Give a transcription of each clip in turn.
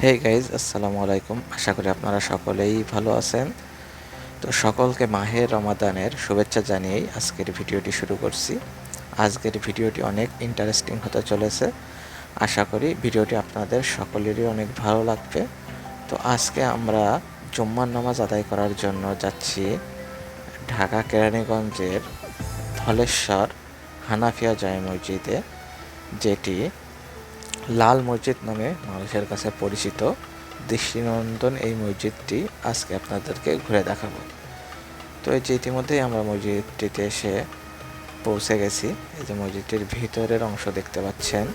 Hey guys, আসসালামু আলাইকুম। আশা করি আপনারা সকলেই ভালো আছেন। তো সকলকে মাহের রমাদানের শুভেচ্ছা জানিয়েই আজকের ভিডিওটি শুরু করছি। আজকের ভিডিওটি অনেক ইন্টারেস্টিং হতে চলেছে। আশা করি ভিডিওটি আপনাদের সকলেরই অনেক ভালো লাগবে। তো আজকে আমরা জুম্মার নামাজ আদায় করার জন্য যাচ্ছি ঢাকা কেরানীগঞ্জের ধলেশ্বর হানাফিয়া জয় মসজিদে, যেটি লাল মসজিদ নামে মানুষের কাছে পরিচিত। দৃষ্টিনন্দন এই মসজিদটি আজকে আপনাদেরকে ঘুরে দেখাবো। তো এই যে ইতিমধ্যেই আমরা মসজিদটিতে এসে পৌঁছে গেছি। এই যে মসজিদটির ভিতরের অংশ দেখতে পাচ্ছেন।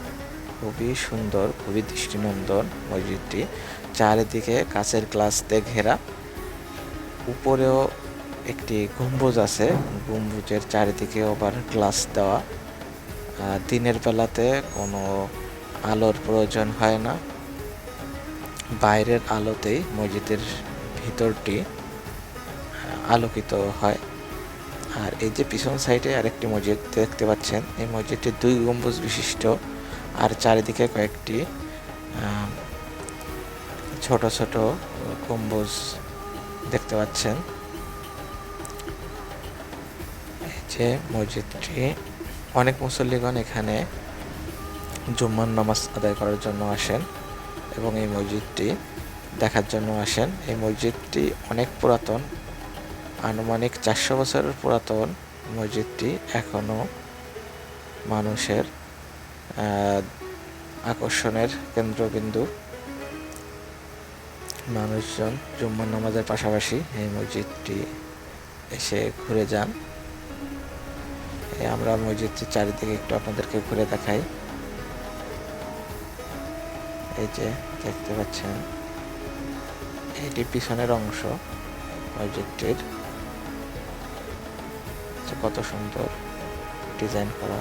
খুবই সুন্দর, খুবই দৃষ্টিনন্দন মসজিদটি। চারিদিকে কাচের গ্লাস দিয়ে ঘেরা। উপরেও একটি গম্বুজ আছে। গম্বুজের চারিদিকে আবার গ্লাস দেওয়া। দিনের বেলাতে কোনো আলোর প্রয়োজন হয় না। বাইরের আলোতেই মসজিদের ভিতরটি আলোকিত হয়। আর এই যে পিছন সাইডে আরেকটি মসজিদ দেখতে পাচ্ছেন, এই মসজিদটি দুই গম্বুজ বিশিষ্ট। আর চারিদিকে কয়েকটি ছোট ছোট গম্বুজ দেখতে পাচ্ছেন। যে মসজিদটি, অনেক মুসল্লিগণ এখানে জুম্মার নামাজ আদায় করার জন্য আসেন এবং এই মসজিদটি দেখার জন্য আসেন। এই মসজিদটি অনেক পুরাতন, আনুমানিক চারশো বছরের পুরাতন। মসজিদটি এখনও মানুষের আকর্ষণের কেন্দ্রবিন্দু। মানুষজন জুম্মার নামাজের পাশাপাশি এই মসজিদটি এসে ঘুরে যান। আমরা মসজিদটির চারিদিকে একটু আপনাদেরকে ঘুরে দেখাই। এই যে দেখতে পাচ্ছেন এটি পিছনের অংশ প্রজেক্টের কত সুন্দর ডিজাইন করা।